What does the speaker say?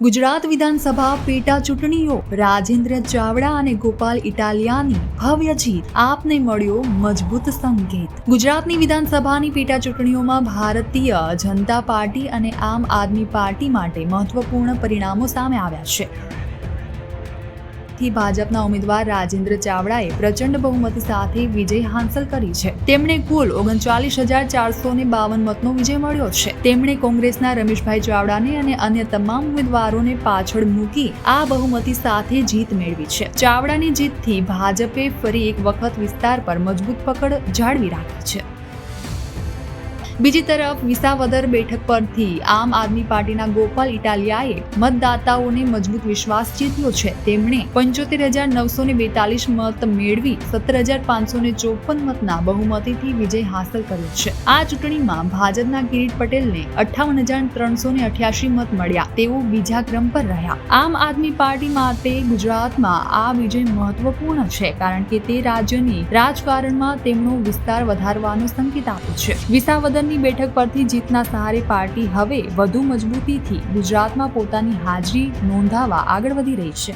ગુજરાત વિધાનસભા પેટા ચૂંટણીઓ. રાજેન્દ્ર ચાવડા અને ગોપાલ ઇટાલિયાની ભવ્ય જીત આપને મળ્યો મજબૂત સંકેત. ગુજરાતની વિધાનસભાની પેટા ચૂંટણીઓમાં ભારતીય જનતા પાર્ટી અને આમ આદમી પાર્ટી માટે મહત્વપૂર્ણ પરિણામો સામે આવ્યા છે. થી ભાજપના ઉમેદવાર રાજેન્દ્ર ચાવડાએ પ્રચંડ બહુમતી સાથે વિજય હાંસલ કરી છે. તેમણે કુલ ઓગણચાલીસ હજાર ચારસો ને બાવન મતનો વિજય મળ્યો છે. તેમણે કોંગ્રેસના રમેશભાઈ ચાવડાને અને અન્ય તમામ ઉમેદવારોને પાછળ મૂકી આ બહુમતી સાથે જીત મેળવી છે. ચાવડાની જીતથી ભાજપે ફરી એક વખત વિસ્તાર પર મજબૂત પકડ જાળવી રાખી છે. બીજી તરફ વિસાવદર બેઠક પરથી આમ આદમી પાર્ટીના ગોપાલ ઇટાલિયાએ મતદાતાઓને મજબૂત વિશ્વાસ જીત્યો છે. તેમણે પંચોતેર હજાર નવસો ને બેતાલીસ મત મેળવી સત્તર હજાર પાંચસો ને ચોપન મતના બહુમતીથી વિજય હાંસલ કર્યો છે. આ ચૂંટણીમાં ભાજપના કિરીટ પટેલને અઠ્ઠાવન હજાર ત્રણસો ને અઠ્યાસી મત મળ્યા. તેઓ બીજા ક્રમ પર રહ્યા. આમ આદમી પાર્ટી માટે ગુજરાતમાં આ વિજય મહત્વપૂર્ણ છે, કારણ કે તે રાજ્યની રાજકારણમાં તેમનો વિસ્તાર વધારવાનો સંકેત આપે છે. વિસાવદરની બેઠક પરથી જીતના સહારે પાર્ટી હવે વધુ મજબૂતીથી ગુજરાતમાં પોતાની હાજરી નોંધાવવા આગળ વધી રહી છે.